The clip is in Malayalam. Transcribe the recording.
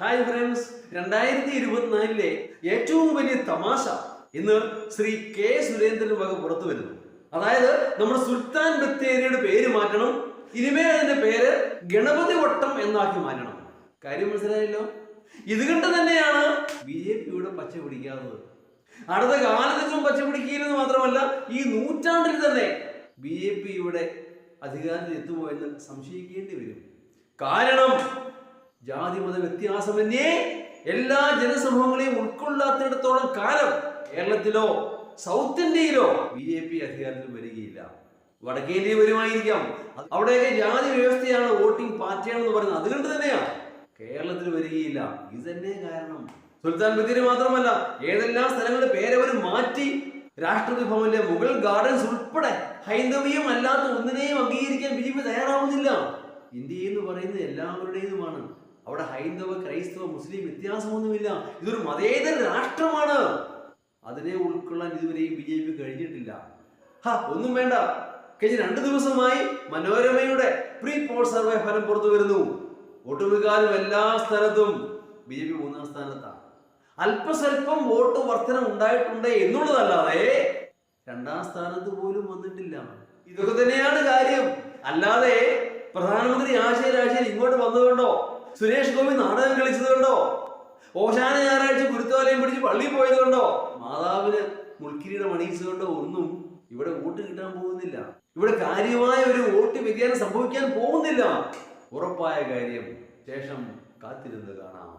ഹായ് ഫ്രണ്ട്സ് രണ്ടായിരത്തി ഇരുപത്തിനാലിലെ ഏറ്റവും വലിയ തമാശ ഇന്ന് ശ്രീ കെ സുരേന്ദ്രൻ വക പുറത്തു വരുന്നു. അതായത് നമ്മുടെ സുൽത്താൻ ബത്തേരിയുടെ പേര് മാറ്റണം ഇനിമേ അതിന്റെ പേര് ഗണപതി വട്ടം എന്നാക്കി മാറ്റണം. കാര്യം മനസ്സിലായല്ലോ? ഇത് കണ്ട് തന്നെയാണ് ബി ജെ പിയുടെ പച്ച പിടിക്കാത്തത്. അടുത്ത കാലത്തൊന്നും പച്ച പിടിക്കില്ലെന്ന് മാത്രമല്ല ഈ നൂറ്റാണ്ടിൽ തന്നെ ബി ജെ പി ഇവിടെ അധികാരത്തിൽ എത്തുമോ എന്ന് സംശയിക്കേണ്ടി വരും. കാരണം ജാതി മത വ്യത്യാസമന്യേ എല്ലാ ജനസമൂഹങ്ങളെയും ഉൾക്കൊള്ളാത്തിടത്തോളം കാലം കേരളത്തിലോ സൗത്ത് ഇന്ത്യയിലോ ബി ജെ പി അധികാരത്തിൽ വരികയില്ല. വടക്കേന്ത്യ വരുമായിരിക്കാം അവിടെയൊക്കെ ജാതി വ്യവസ്ഥയാണ് വോട്ടിംഗ് പാർട്ടിയാണ് എന്ന് പറയുന്നത് അതുകൊണ്ട് തന്നെയാണ് കേരളത്തിൽ വരികയില്ല. ഇത് തന്നെ കാരണം. സുൽത്താൻ ബത്തേരി മാത്രമല്ല ഏതെല്ലാം സ്ഥലങ്ങളുടെ പേരവർ മാറ്റി രാഷ്ട്രപതി ഭവനിലെ മുഗൾ ഗാർഡൻസ് ഉൾപ്പെടെ ഹൈന്ദവീയം അല്ലാത്ത ഒന്നിനെയും അംഗീകരിക്കാൻ ബി ജെ പി തയ്യാറാവുന്നില്ല. ഇന്ത്യ എന്ന് പറയുന്നത് എല്ലാവരുടേതുമാണ്. അവിടെ ഹൈന്ദവ ക്രൈസ്തവ മുസ്ലിം വ്യത്യാസമൊന്നുമില്ല. ഇതൊരു മതേതര രാഷ്ട്രമാണ്. അതിനെ ഉൾക്കൊള്ളാൻ ഇതുവരെയും ബി ജെ പി കഴിഞ്ഞിട്ടില്ല. ഹാ ഒന്നും വേണ്ട. കഴിഞ്ഞ രണ്ടു ദിവസമായി മനോരമയുടെ പ്രീ പോൾ സർവേ ഫലം പുറത്തു വരുന്നു. ഒട്ടുമിക്കാലും എല്ലാ സ്ഥലത്തും ബി ജെ പി മൂന്നാം സ്ഥാനത്താണ് അല്പസ്വല്പം വോട്ട് വർധന ഉണ്ടായിട്ടുണ്ട് എന്നുള്ളതല്ലാതെ രണ്ടാം സ്ഥാനത്ത് പോലും വന്നിട്ടില്ല. ഇതൊക്കെ തന്നെയാണ് കാര്യം. അല്ലാതെ പ്രധാനമന്ത്രി ആശയ രാശിയിൽ ഇങ്ങോട്ട് വന്നതുകൊണ്ടോ? സുരേഷ് ഗോപി നാടകം കളിച്ചത് കണ്ടോ? ഓശാന ഞായറാഴ്ച ഗുരുത്വാലയം പിടിച്ച് പള്ളിയിൽ പോയതുകൊണ്ടോ മാതാവിന് മുൾക്കിരീടം അണിയിച്ചതുകൊണ്ടോ ഒന്നും ഇവിടെ വോട്ട് കിട്ടാൻ പോകുന്നില്ല. ഇവിടെ കാര്യമായ ഒരു വോട്ട് വ്യതിയാനം സംഭവിക്കാൻ പോകുന്നില്ല. ഉറപ്പായ കാര്യം ശേഷം കാത്തിരുന്ന് കാണാം.